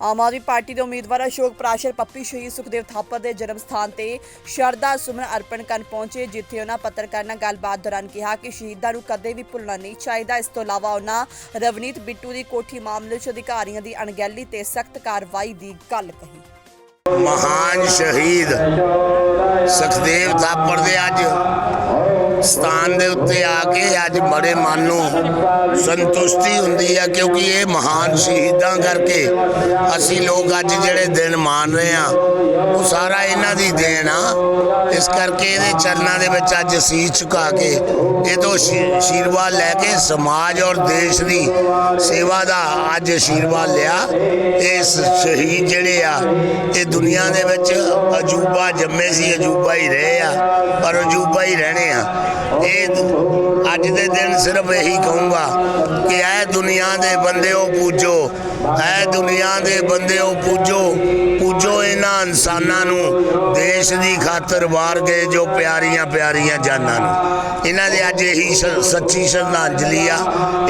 Aam Aadmi party ਦੇ ਉਮੀਦਵਾਰ ਅਸ਼ੋਕ ਪ੍ਰਾਸ਼ਰ ਪੱਪੀ ਸ਼ਹੀਦ ਸੁਖਦੇਵ ਥਾਪਰ ਦੇ ਜਨਮ ਸਥਾਨ ਤੇ ਸ਼ਰਧਾ ਸੁਮਨ ਅਰਪਣ ਕਰਨ ਪਹੁੰਚੇ, ਜਿੱਥੇ ਉਹਨਾਂ ਪੱਤਰਕਾਰਾਂ ਨਾਲ ਗੱਲਬਾਤ ਦੌਰਾਨ ਕਿਹਾ ਕਿ ਸ਼ਹੀਦਾਂ ਨੂੰ ਕਦੇ ਵੀ ਭੁੱਲਣਾ ਨਹੀਂ ਚਾਹੀਦਾ। ਇਸ ਤੋਂ ਇਲਾਵਾ ਉਹਨਾਂ ਰਵਨੀਤ ਬਿੱਟੂ ਦੀ ਕੋਠੀ ਮਾਮਲੇ 'ਚ ਅਧਿਕਾਰੀਆਂ ਦੀ ਅਣਗਹਿਲੀ ਤੇ ਸਖਤ ਕਾਰਵਾਈ ਦੀ ਗੱਲ ਕਹੀ। ਮਹਾਨ ਸ਼ਹੀਦ ਸੁਖਦੇਵ ਥਾਪੜ ਦੇ ਅੱਜ ਸਥਾਨ ਦੇ ਉੱਤੇ ਆ ਕੇ ਅੱਜ ਬੜੇ ਮਨ ਨੂੰ ਸੰਤੁਸ਼ਟੀ ਹੁੰਦੀ ਹੈ ਕਿਉਂਕਿ ਇਹ ਮਹਾਨ ਸ਼ਹੀਦਾਂ ਕਰਕੇ ਅਸੀਂ ਲੋਕ ਅੱਜ ਜਿਹੜੇ ਦਿਨ ਮਾਣ ਰਹੇ ਆ, ਉਹ ਸਾਰਾ ਇਹਨਾਂ ਦੀ ਦੇਣ ਆ। ਇਸ ਕਰਕੇ ਇਹਦੇ ਚਰਨਾਂ ਦੇ ਵਿੱਚ ਅੱਜ ਸੀਸ ਝੁਕਾ ਕੇ ਇਹ ਤੋਂ ਆਸ਼ੀ- ਲੈ ਕੇ ਸਮਾਜ ਔਰ ਦੇਸ਼ ਦੀ ਸੇਵਾ ਦਾ ਅੱਜ ਆਸ਼ੀਰਵਾਦ ਲਿਆ। ਇਸ ਸ਼ਹੀਦ ਜਿਹੜੇ ਆ, ਇਹ ਦੁਨੀਆ ਦੇ ਵਿੱਚ ਅਜੂਬਾ ਜੰਮੇ ਸੀ, ਅਜੂਬਾ ਹੀ ਰਹੇ ਆ, ਪਰ ਅਜੂਬਾ ਹੀ ਰਹਿਣੇ ਆ। ਇਹ ਅੱਜ ਦੇ ਦਿਨ ਸਿਰਫ ਇਹੀ ਕਹੂੰਗਾ ਕਿ ਇਹ ਦੁਨੀਆ ਦੇ ਬੰਦਿਓ ਪੂਜੋ ਇਹ ਦੁਨੀਆ ਦੇ ਬੰਦਿਓ ਪੂਜੋ ਪੂਜੋ ਇਹਨਾਂ ਇਨਸਾਨਾਂ ਨੂੰ ਦੇਸ਼ ਦੀ ਖਾਤਰ ਵਾਰ ਗਏ ਜੋ ਪਿਆਰੀਆਂ ਪਿਆਰੀਆਂ ਜਾਨਾਂ ਨੂੰ। ਇਹਨਾਂ ਦੇ ਅੱਜ ਇਹੀ ਸੱਚੀ ਸ਼ਰਧਾਂਜਲੀ ਆ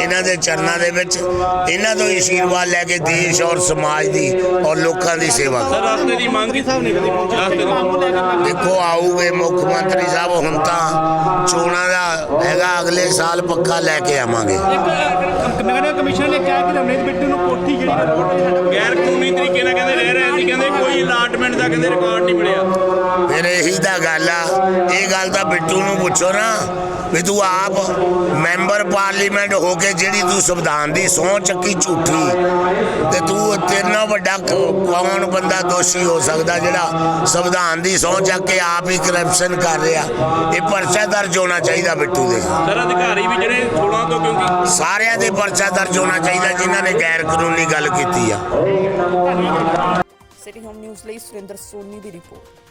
ਇਹਨਾਂ ਦੇ ਚਰਨਾਂ ਦੇ ਵਿੱਚ ਇਹਨਾਂ ਤੋਂ ਹੀ ਆਸ਼ੀਰਵਾਦ ਲੈ ਕੇ ਦੇਸ਼ ਔਰ ਸਮਾਜ ਦੀ ਔਰ ਲੋਕਾਂ ਦੀ ਸੇਵਾ ਕਰੋ। ਸਰ ਰਸਤੇ ਦੀ ਮੰਗ ਕੀ ਸਾਹਿਬ ਨਹੀਂ ਕਦੀ ਦੀ ਦੇਖੋ ਆਊਗੇ ਮੁੱਖ ਮੰਤਰੀ ਸਾਹਿਬ ਹੁਣ ਤਾਂ ਚੋਣਾਂ ਦਾ ਹੈਗਾ ਅਗਲੇ ਸਾਲ ਪੱਕਾ ਲੈ ਕੇ ਆਵਾਂਗੇ। ਕਮਿਸ਼ਨ ਨੇ ਕਿਹਾ ਕਿ ਰਮਨੀਤ ਬਿੱਟੂ ਨੂੰ ਕੋਠੀ ਜਿਹੜੀ ਗੈਰ ਕਾਨੂੰਨੀ ਤਰੀਕੇ ਨਾਲ ਕਹਿੰਦੇ ਰਹਿ ਰਹੇ ਕੋਈ ਅਲਾਟਮੈਂਟ ਦਾ ਕਹਿੰਦੇ ਰਿਕਾਰਡ ਨਹੀਂ ਮਿਲਿਆ। ਫਿਰ ਇਹੀ ਤਾਂ ਗੱਲ ਆ। ਇਹ ਗੱਲ ਤਾਂ ਬਿੱਟੂ ਨੂੰ ਪੁੱਛੋ ਨਾ ਵੀ ਤੂੰ ਆਪ ਮੈਂਬਰ ਪਾਰਲੀਮੈਂਟ ਹੋ ਕੇ ਜਿਹੜੀ ਤੂੰ ਸੰਵਿਧਾਨ ਦੀ ਸਹੁੰ ਚੱਕੀ ਝੂਠੀ ਤੇ ਤੂੰ ਤੇਰਨਾ ਵੱਡਾ ਕੌਣ ਬੰਦਾ ਦੋਸ਼ੀ ਹੋ ਸਕਦਾ ਜਿਹੜਾ ਸੰਵਿਧਾਨ ਦੀ ਸਹੁੰ ਚੱਕ ਕੇ ਆਪ ਹੀ ਕਰਪਸ਼ਨ ਕਰ ਰਿਹਾ? ਇਹ ਪਰਚਾ ਦਰਜ ਹੋਣਾ ਚਾਹੀਦਾ ਬਿੱਟੂ ਦੇ। ਸਰ ਅਧਿਕਾਰੀ ਵੀ ਜਿਹੜੇ 16 ਤੋਂ ਕਿਉਂਕਿ ਸਾਰਿਆਂ ਦੇ ਪਰਚਾ ਦਰਜ ਹੋਣਾ ਚਾਹੀਦਾ ਜਿਨ੍ਹਾਂ ਨੇ ਗੈਰ ਕਾਨੂੰਨੀ ਗੱਲ ਕੀਤੀ ਆ। ਸਿਟੀ ਹੋਮ ਨਿਊਜ਼ ਲਈ ਸੁਰਿੰਦਰ ਸੋਨੀ ਦੀ ਰਿਪੋਰਟ।